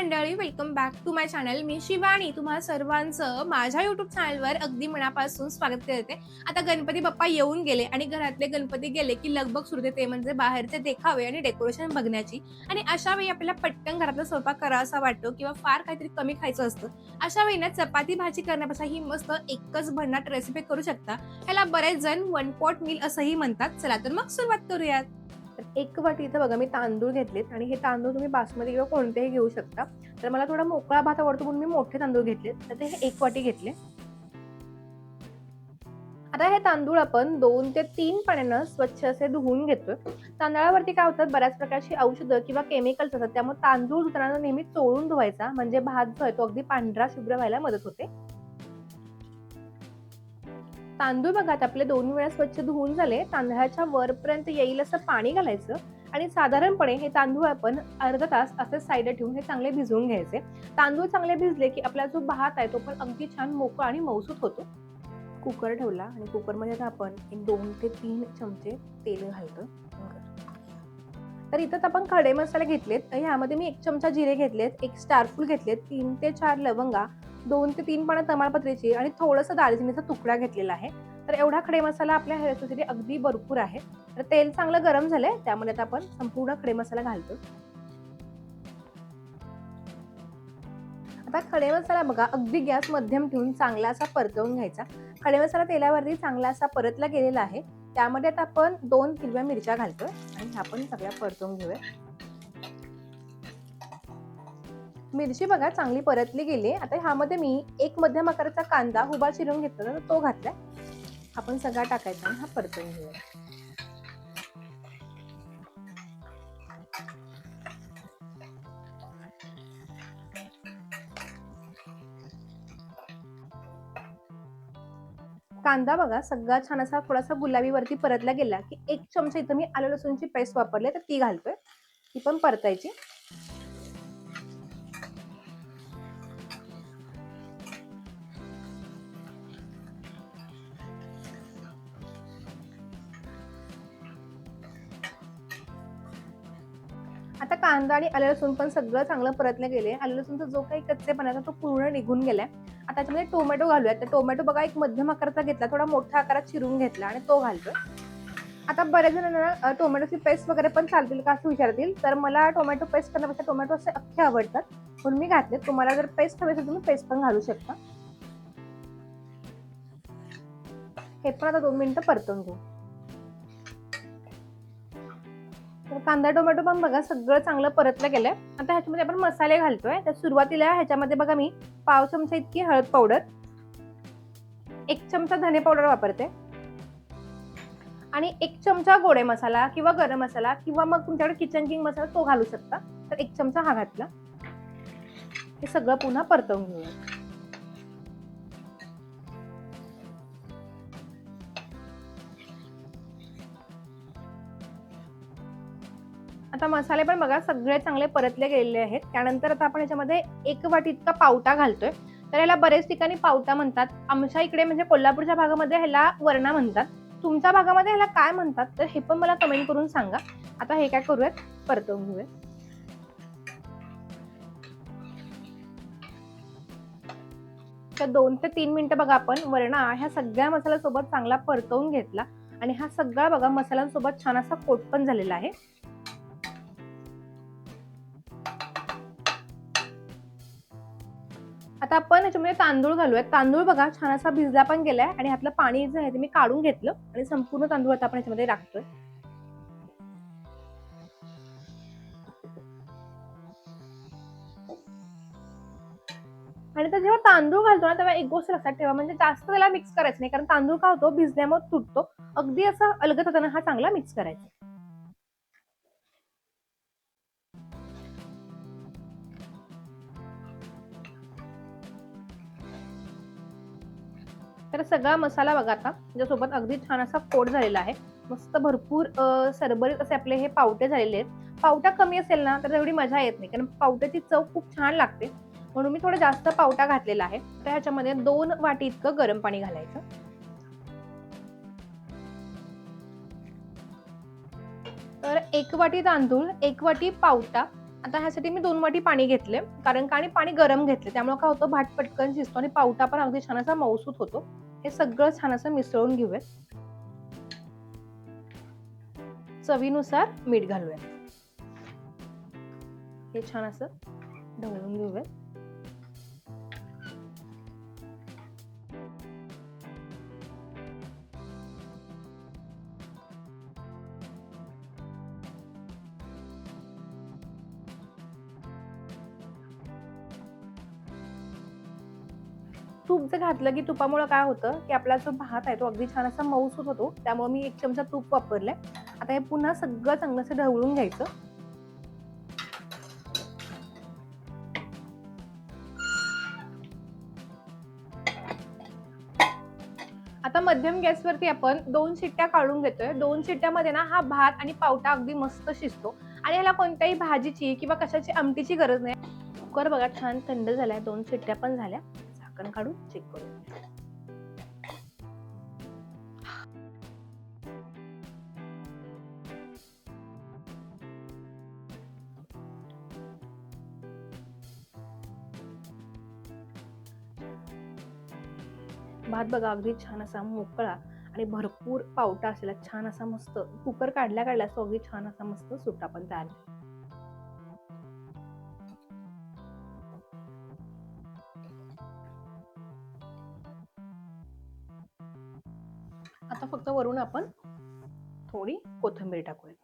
मंडळी welcome back to my channel मी शिवानी. तुम्हाला सर्वांचं माझ्या युट्यूब चॅनलवर अगदी मनापासून स्वागत करते. आता गणपती बाप्पा येऊन गेले आणि घरातले गणपती गेले की लगबग सुरू देते म्हणजे बाहेरचे देखावे आणि डेकोरेशन बघण्याची. आणि अशा वेळी आपल्याला पटकन घरातला स्वयंपाक करावासा वाटतो किंवा फार काहीतरी कमी खायचं असतं. अशा वेळी ना चपाती भाजी करण्यापेक्षा ही मस्त एकच भन्नाट रेसिपी करू शकता. ह्याला बरेच जण वन पॉट मील असंही म्हणतात. चला तर मग सुरुवात करूयात. एक वाटी इथं बघा मी तांदूळ घेतलेत आणि हे तांदूळ तुम्ही बासमती किंवा कोणतेही घेऊ शकता. तर मला थोडा मोकळा भात आवडतो म्हणून मी मोठे तांदूळ घेतले तर ते हे एक वाटी घेतले. आता हे तांदूळ आपण दोन ते तीन पाण्यानं स्वच्छ असे धुवून घेतोय. तांदळावरती काय होतात बऱ्याच प्रकारची औषधं किंवा केमिकल्स असतात. त्यामुळे तांदूळ धुताना नेहमी चोळून धुवायचा. म्हणजे भात जो आहे तो अगदी पांढरा शुभ्र व्हायला मदत होते. तांदूळ बघा आपले दोन वेळा स्वच्छ धुवून झाले तांदळाच्या वरपर्यंत येईल असं पाणी घालायचं आणि साधारणपणे हे तांदूळ आपण अर्धा तास असे साईड ठेवून हे चांगले भिजवून घ्यायचे. तांदूळ चांगले भिजले की आपला जो भात आहे तो पण अगदी छान मोकळा आणि मौसूत होतो. कुकर ठेवला आणि कुकरमध्ये आता आपण एक दोन ते तीन चमचे तेल घालतो तर इथं आपण खडे मसाले घेतलेत. ह्यामध्ये मी एक चमचा जिरे घेतलेत एक स्टारफूल घेतलेत तीन ते चार लवंगा दोन ते तीन पानं तमालपत्रीची आणि थोडंसं दालचिनीचा तुकडा घेतलेला आहे. तर एवढा खडे मसाला आपल्या हेअरसाठी अगदी भरपूर आहे. तर तेल चांगलं गरम झालंय त्यामध्ये आता आपण संपूर्ण खडे मसाला घालतो आता खडे मसाला बघा अगदी गॅस मध्यम ठेवून चांगला असा परतवून घ्यायचा. खडे मसाला तेलावरती चांगला असा परतला गेलेला आहे. त्यामध्ये आता आपण दोन हिरव्या मिरच्या घालतोय आणि ह्या पण सगळ्या परतवून घेऊया. मिरची बघा चांगली परतली गेली. आता ह्यामध्ये मी एक मध्यम आकाराचा कांदा उभा चिरून घेतला तर तो घातलाय. आपण सगळा टाकायचा आणि हा परतून घेऊया. कांदा बघा सगळा छान असा थोडासा गुलाबी वरती परतला गेला की एक चमचा इथं मी आलं लसूणची पेस्ट वापरली तर ती घालतोय. ती पण परतायची. आता कांदा आणि आलं लसूण पण सगळं चांगलं परतले गेले. आलं लसूणचा जो काही कच्चेपणा तो पूर्ण निघून गेलाय. आता त्याच्यामध्ये टोमॅटो घालूया तर टोमॅटो बघा एक मध्यम आकाराचा घेतला थोडा मोठ्या आकारात चिरून घेतला आणि तो घालतोय. आता बऱ्याच जणांना टोमॅटोची पेस्ट वगैरे पण चालतील का असं विचारतील. तर मला टोमॅटो पेस्ट करण्यापेक्षा टोमॅटो असे अख्खे आवडतात. म्हणून मी घातले तुम्हाला जर पेस्ट हवी असेल तुम्ही पेस्ट पण घालू शकता. हे पण आता दोन मिनिटं परतून घेऊ. कांदा टोमॅटो पण बघा सगळं चांगलं परतलं गेलंय. आता ह्याच्यामध्ये आपण मसाले घालतोय. तर सुरुवातीला ह्याच्यामध्ये बघा मी पाव चमचा इतकी हळद पावडर एक चमचा धने पावडर वापरते. आणि एक चमचा गोडे मसाला किंवा गरम मसाला किंवा मग तुमच्याकडे किचन किंग मसाला तो घालू शकता. तर एक चमचा हा घातला. हे सगळं पुन्हा परतवून घेऊया. आता मसाले पण बघा सगळे चांगले परतले गेलेले आहेत. त्यानंतर आता आपण याच्यामध्ये एक वाटी इतका पावटा घालतोय. तर याला बरेच ठिकाणी पावटा म्हणतात. आमच्या इकडे म्हणजे कोल्हापूरच्या भागामध्ये ह्याला वरणा म्हणतात. तुमच्या भागामध्ये ह्याला काय म्हणतात? तर हे पण मला कमेंट करून सांगा. आता हे काय करूयात? परतवून घेऊया तर दोन ते तीन मिनिटं बघा आपण. वरणा ह्या सगळ्या मसाल्यासोबत चांगला परतवून घेतला. आणि हा सगळा बघा मसाल्यांसोबत छान असा कोट पण झालेला आहे. आता आपण याच्यामध्ये तांदूळ घालूयात. तांदूळ बघा छान असा भिजला पण गेलाय आणि ह्यातलं पाणी जे आहे ते मी काढून घेतलं आणि संपूर्ण तांदूळ आता आपण याच्यामध्ये टाकतोय. आणि तर जेव्हा तांदूळ घालतो ना तेव्हा एक गोष्ट लक्षात ठेवा म्हणजे जास्त त्याला मिक्स करायचं नाही कारण तांदूळ का होतो? भिजल्यामुळे तुटतो. अगदी असं अलगत होताना हा चांगला मिक्स करायचा. तर सगळा मसाला बघा आता त्याच्यासोबत अगदी छान असा कोट झालेला आहे. मस्त भरपूर सरबरीत असे आपले हे पावटे झालेले आहेत. पावटा कमी असेल ना तर तेवढी मजा येत नाही. कारण पावट्याची चव खूप छान लागते. म्हणून मी थोडं जास्त पावटा घातलेला आहे. तर ह्याच्यामध्ये दोन वाटी इतकं गरम पाणी घालायचं. तर एक वाटी तांदूळ एक वाटी पावटा आता ह्यासाठी मी दोन वाटी पाणी घेतले. कारण का आणि पाणी गरम घेतले. त्यामुळे काय होतं भात पटकन शिजतो आणि पावटा पण अगदी छान असा मऊसूत होतो. हे सगळं छान असं मिसळून घेऊया चवीनुसार मीठ घालूया हे छान असं ढवळून घेऊया तूप जर घातलं की तुपामुळे काय होतं की आपला जो भात आहे तो अगदी छान असा मऊसूत होतो त्यामुळे मी एक चमचा तूप वापरलाय. आता हे पुन्हा सगळं चांगलं असं ढवळून घ्यायचं. आता मध्यम गॅसवरती आपण दोन शिट्ट्या काढून घेतोय. दोन शिट्ट्यामध्ये ना हा भात आणि पावटा अगदी मस्त शिजतो. आणि ह्याला कोणत्याही भाजीची किंवा कशाची आमटीची गरज नाही. कुकर बघा छान थंड झालाय. दोन शिट्ट्या पण झाल्या. झाकण काढून चेक करू. भात बघा अगदी छान असा मोकळा आणि भरपूर पावटा असलेला छान असा मस्त कुकर काढल्या काढल्या तो अगदी छान असा मस्त सुट्टा पण तयार आता फक्त वरून आपण थोडी कोथिंबीर टाकूया.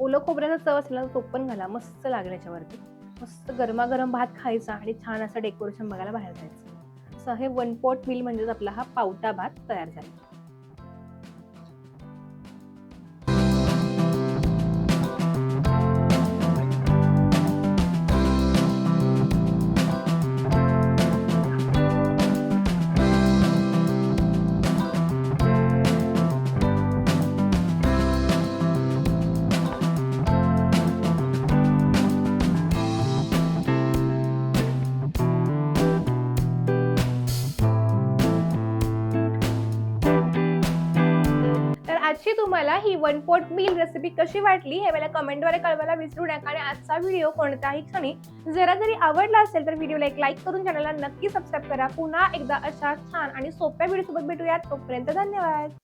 ओलं खोबऱ्याचा चव असलेला तो पण घाला मस्त लागेल याच्यावरती मस्त गरमागरम भात खायचा आणि छान असं डेकोरेशन बघायला बाहेर जायचं. असं हे वन पॉट मिल म्हणजेच आपला हा पावटा भात तयार झाला. आजची तुम्हाला ही वन पॉट मील रेसिपी कशी वाटली हे मला कमेंटद्वारे कळवायला विसरू नका. आणि आजचा व्हिडिओ कोणत्याही क्षणी जरा जरी आवडला असेल तर व्हिडिओला एक लाईक करून चॅनलला नक्की सबस्क्राईब करा. पुन्हा एकदा अशा छान आणि सोप्या व्हिडिओसोबत भेटूयात. तोपर्यंत धन्यवाद.